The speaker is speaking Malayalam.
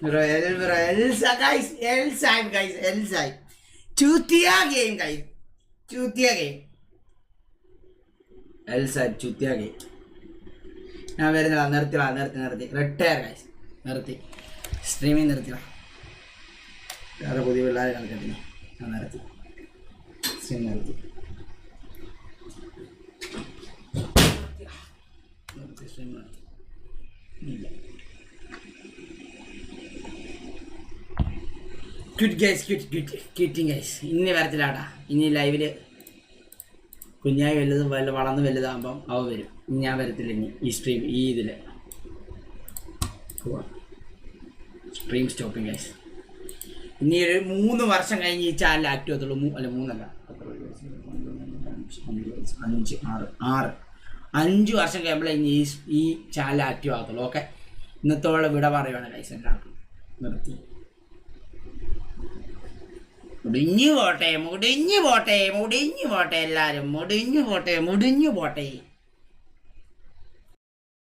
Bro, Elsa, guys, Elsa, guys, Elsa. ചൂത്തിയ ഗെയിം guys. ചൂത്തിയ ഗെയിം എൽസ ചൂത്തിയ ഗെയിം ഞാൻ വരുന്നില്ല നിർത്തില്ല നിർത്തി നിർത്തി റിട്ടയർ ഗൈസ് നിർത്തി. സ്ട്രീമിങ് നിർത്തില്ല വേറെ പുതിയ പിള്ളേരെ കണക്കെട്ടില്ല ഞാൻ നിർത്തി. സ്ട്രീം നിർത്തി. നിർത്തി സ്ട്രീം നിർത്തി. Quit guys quit quit quitting guys ഇനി വരത്തില്ലാടാ ഇനി ലൈവിൽ കുഞ്ഞായി വലുത് വല്ല വളർന്ന് വലുതാകുമ്പം അവ വരും. ഞാൻ വരത്തില്ല ഇനി ഈ സ്ട്രീം ഈ ഇതിൽ സ്ട്രീം സ്റ്റോപ്പിംഗ് ഗൈസ് ഇനി ഒരു മൂന്ന് വർഷം കഴിഞ്ഞ് ഈ ചാനൽ ആക്റ്റീവ് ആകത്തുള്ളൂ അല്ല മൂന്നല്ല? അഞ്ച്, ആറ് ആറ്. അഞ്ച് വർഷം കഴിയുമ്പോഴേ ഇനി ഈ ചാനൽ ആക്റ്റീവ് ആകത്തുള്ളൂ. ഓക്കെ ഇന്നത്തോളം വിട പറയുവാണ് ഗൈസ് എല്ലാവർക്കും. നിർത്തി. മുടിഞ്ഞു പോട്ടെ മുടിഞ്ഞു പോട്ടെ മുടിഞ്ഞു പോട്ടെ എല്ലാരും. മുടിഞ്ഞു പോട്ടെ മുടിഞ്ഞു പോട്ടെ.